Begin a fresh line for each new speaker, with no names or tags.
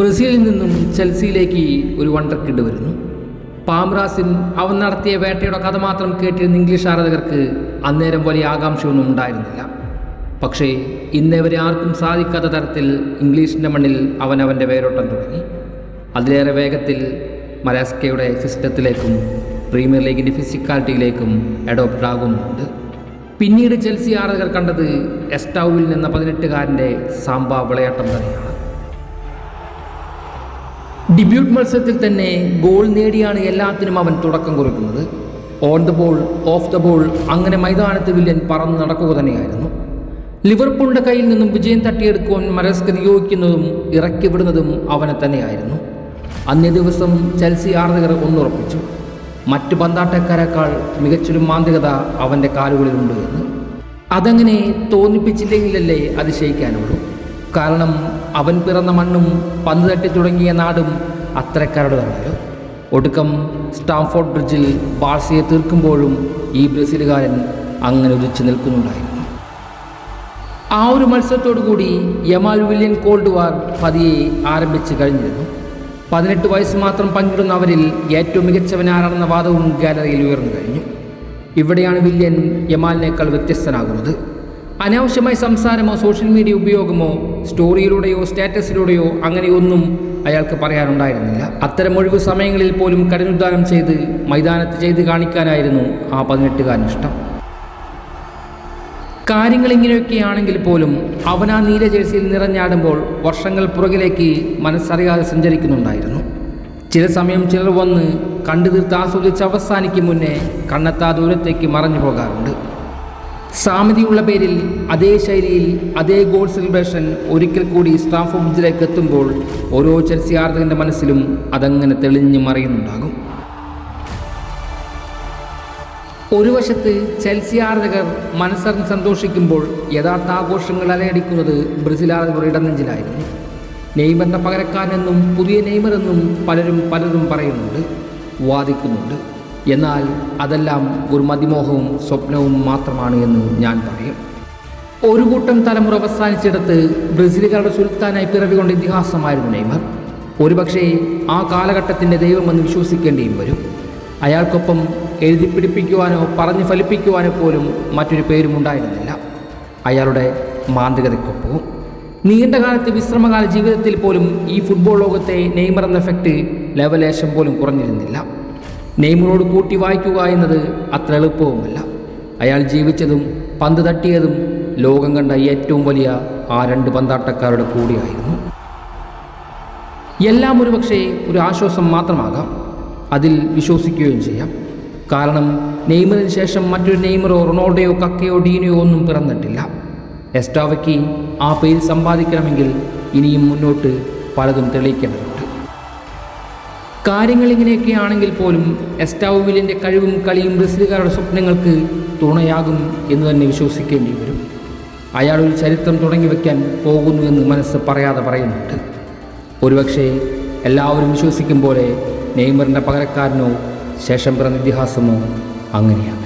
ബ്രസീലിൽ നിന്നും ചെൽസിയിലേക്ക് ഒരു വണ്ടർ കിഡ് വരുന്നു. പാമ്രാസിൻ അവൻ നടത്തിയ വേട്ടയുടെ കഥ മാത്രം കേട്ടിരുന്ന ഇംഗ്ലീഷ് ആരാധകർക്ക് അന്നേരം വലിയ ആകാംക്ഷയൊന്നും ഉണ്ടായിരുന്നില്ല. പക്ഷേ ഇന്നേവരെ ആർക്കും സാധിക്കാത്ത തരത്തിൽ ഇംഗ്ലീഷിന്റെ മണ്ണിൽ അവൻ അവന്റെ വേരോട്ടം തുടങ്ങി. അതിലേറെ വേഗത്തിൽ മലാസ്കയുടെ സിസ്റ്റത്തിലേക്കും പ്രീമിയർ ലീഗിന്റെ ഫിസിക്കാലിറ്റിയിലേക്കും അഡോപ്റ്റ് ആകുന്നുണ്ട്. പിന്നീട് ചെൽസി ആരാധകർ കണ്ടത് എസ്റ്റാവിൽ നിന്ന പതിനെട്ടുകാരന്റെ സാമ്പ വിളയാട്ടം തന്നെയാണ്. ഡിബ്യൂട്ട് മത്സരത്തിൽ തന്നെ ഗോൾ നേടിയാണ് എല്ലാത്തിനും അവൻ തുടക്കം കുറിക്കുന്നത്. On the ball off the ball അങ്ങനെ മൈതാനത്ത് വില്യൻ പറന്ന് നടക്കുക തന്നെയായിരുന്നു. ലിവർപൂളിന്റെ കയ്യിൽ നിന്നും വിജയം തട്ടിയെടുക്കുവാൻ മരസ്ക് നിയോഗിക്കുന്നതും ഇറക്കി വിടുന്നതും അവനെ തന്നെയായിരുന്നു. അന്നേ ദിവസം ചെൽസി ആരാധകർ ഒന്നുറപ്പിച്ചു. മറ്റു പന്താട്ടക്കാരെക്കാൾ മികച്ചൊരു മാന്ത്രികത അവന്റെ കാലുകളിലുണ്ട് എന്ന്. അതങ്ങനെ തോന്നിപ്പിച്ചില്ലെങ്കിലല്ലേ അതിശയിക്കാനുള്ളൂ കാരണം അവൻ പിറന്ന മണ്ണും പന്ത് തട്ടി തുടങ്ങിയ നാടും അത്തരക്കാരുടേതാണല്ലോ ഒടുക്കം സ്റ്റാംഫോർഡ് ബ്രിഡ്ജിൽ ബാഴ്സയെ തീർക്കുമ്പോഴും ഈ ബ്രസീലുകാരൻ അങ്ങനെ ഉദിച്ചു നിൽക്കുന്നുണ്ടായിരുന്നു. ആ ഒരു മത്സരത്തോടു കൂടി യമാൽ വില്യൻ കോൾഡ് വാർ പതിയെ ആരംഭിച്ചു കഴിഞ്ഞിരുന്നു. പതിനെട്ട് വയസ്സ് മാത്രം പങ്കിടുന്ന അവരിൽ ഏറ്റവും മികച്ചവനാരാണെന്ന വാദവും ഗാലറിയിൽ ഉയർന്നു കഴിഞ്ഞു. ഇവിടെയാണ് വില്യൻ യമാലിനേക്കാൾ വ്യത്യസ്തനാകുന്നത്. അനാവശ്യമായ സംസാരമോ സോഷ്യൽ മീഡിയ ഉപയോഗമോ സ്റ്റോറിയിലൂടെയോ സ്റ്റാറ്റസിലൂടെയോ അങ്ങനെയൊന്നും അയാൾക്ക് പറയാനുണ്ടായിരുന്നില്ല. അത്തരം ഒഴിവ് സമയങ്ങളിൽ പോലും കഠിനുദ്ധാനം ചെയ്ത് മൈതാനത്ത് ചെയ്ത് കാണിക്കാനായിരുന്നു ആ പതിനെട്ടുകാരൻ ഇഷ്ടം. കാര്യങ്ങൾ ഇങ്ങനെയൊക്കെയാണെങ്കിൽ പോലും അവൻ ആ നീല ജേഴ്സിയിൽ നിറഞ്ഞാടുമ്പോൾ വർഷങ്ങൾ പുറകിലേക്ക് മനസ്സറിയാതെ സഞ്ചരിക്കുന്നുണ്ടായിരുന്നു. ചില സമയം ചിലർ വന്ന് കണ്ടു തീർത്ത് ആസ്വദിച്ച് അവസാനിക്കും മുന്നേ കണ്ണെത്താ ദൂരത്തേക്ക് മറഞ്ഞു പോകാറുണ്ട്. സാമിതിയുള്ള പേരിൽ അതേ ശൈലിയിൽ അതേ ഗോൾ സെലിബ്രേഷൻ ഒരിക്കൽ കൂടി സ്റ്റാഫ് ഓഫീസിലേക്ക് എത്തുമ്പോൾ ഓരോ ചെൽസി ആർദ്ധകന്റെ മനസ്സിലും അതങ്ങനെ തെളിഞ്ഞു മറിയുന്നുണ്ടാകും. ഒരു വശത്ത് ചെൽസി ആരാധകർ മനസ്സറിഞ്ഞ് സന്തോഷിക്കുമ്പോൾ യഥാർത്ഥ ആഘോഷങ്ങൾ അലയടിക്കുന്നത് ബ്രസീൽ ആരാധകരുടെ ഇടനെഞ്ചിലായിരുന്നു. നെയ്മറിന്റെ പകരക്കാരനെന്നും പുതിയ നെയ്മറെന്നും പലരും പലരും പറയുന്നുണ്ട് വാദിക്കുന്നുണ്ട്. എന്നാൽ അതെല്ലാം ഒരു മതിമോഹവും സ്വപ്നവും മാത്രമാണ് എന്ന് ഞാൻ പറയും. ഒരു കൂട്ടം തലമുറ അവസാനിച്ചിടത്ത് ബ്രസീലുകാരുടെ സുൽത്താനായി പിറവികൊണ്ട ഇതിഹാസമായിരുന്നു നെയ്മർ. ഒരുപക്ഷേ ആ കാലഘട്ടത്തിന്റെ ദൈവമെന്ന് വിശ്വസിക്കേണ്ടിയും വരും. അയാൾക്കൊപ്പം എഴുതി പിടിപ്പിക്കുവാനോ പറഞ്ഞ് ഫലിപ്പിക്കുവാനോ പോലും മറ്റൊരു പേരും ഉണ്ടായിരുന്നില്ല. അയാളുടെ മാന്ത്രികതയ്ക്കൊപ്പവും. നീണ്ടകാലത്ത് വിശ്രമകാല ജീവിതത്തിൽ പോലും ഈ ഫുട്ബോൾ ലോകത്തെ നെയ്മർ എന്ന എഫക്റ്റ് ലെവലേശം പോലും കുറഞ്ഞിരുന്നില്ല. നെയ്മറോട് കൂട്ടി വായിക്കുക എന്നത് അത്ര എളുപ്പവുമല്ല. അയാൾ ജീവിച്ചതും പന്ത് തട്ടിയതും ലോകം കണ്ട ഏറ്റവും വലിയ ആ രണ്ട് പന്താട്ടക്കാരുടെ കൂടിയായിരുന്നു. എല്ലാം ഒരു പക്ഷേ ഒരു ആശ്വാസം മാത്രമാകാം. അതിൽ വിശ്വസിക്കുകയും ചെയ്യാം. കാരണം നെയ്മറിന് ശേഷം മറ്റൊരു നെയ്മറോ റൊണാൾഡോയോ കക്കയോ ഡീനയോ ഒന്നും പിറന്നിട്ടില്ല. എസ്റ്റാവയ്ക്ക് ആ പേര് സമ്പാദിക്കണമെങ്കിൽ ഇനിയും മുന്നോട്ട് പലതും തെളിയിക്കേണ്ടതുണ്ട്. കാര്യങ്ങൾ ഇങ്ങനെയൊക്കെ ആണെങ്കിൽ പോലും എസ്റ്റാവുവിലിന്റെ കഴിവും കളിയും ബ്രസീലുകാരുടെ സ്വപ്നങ്ങൾക്ക് തുണയാകും എന്ന് തന്നെ വിശ്വസിക്കേണ്ടി വരും. അയാൾ ഒരു ചരിത്രം തുടങ്ങി വയ്ക്കാൻ പോകുന്നു എന്ന് മനസ്സ് പറയാതെ പറയുന്നുണ്ട്. ഒരുപക്ഷെ എല്ലാവരും വിശ്വസിക്കും പോലെ നെയ്മറിന്റെ പകരക്കാരനോ ശേഷം പിറന്ന ഇതിഹാസമോ അങ്ങനെയാണ്.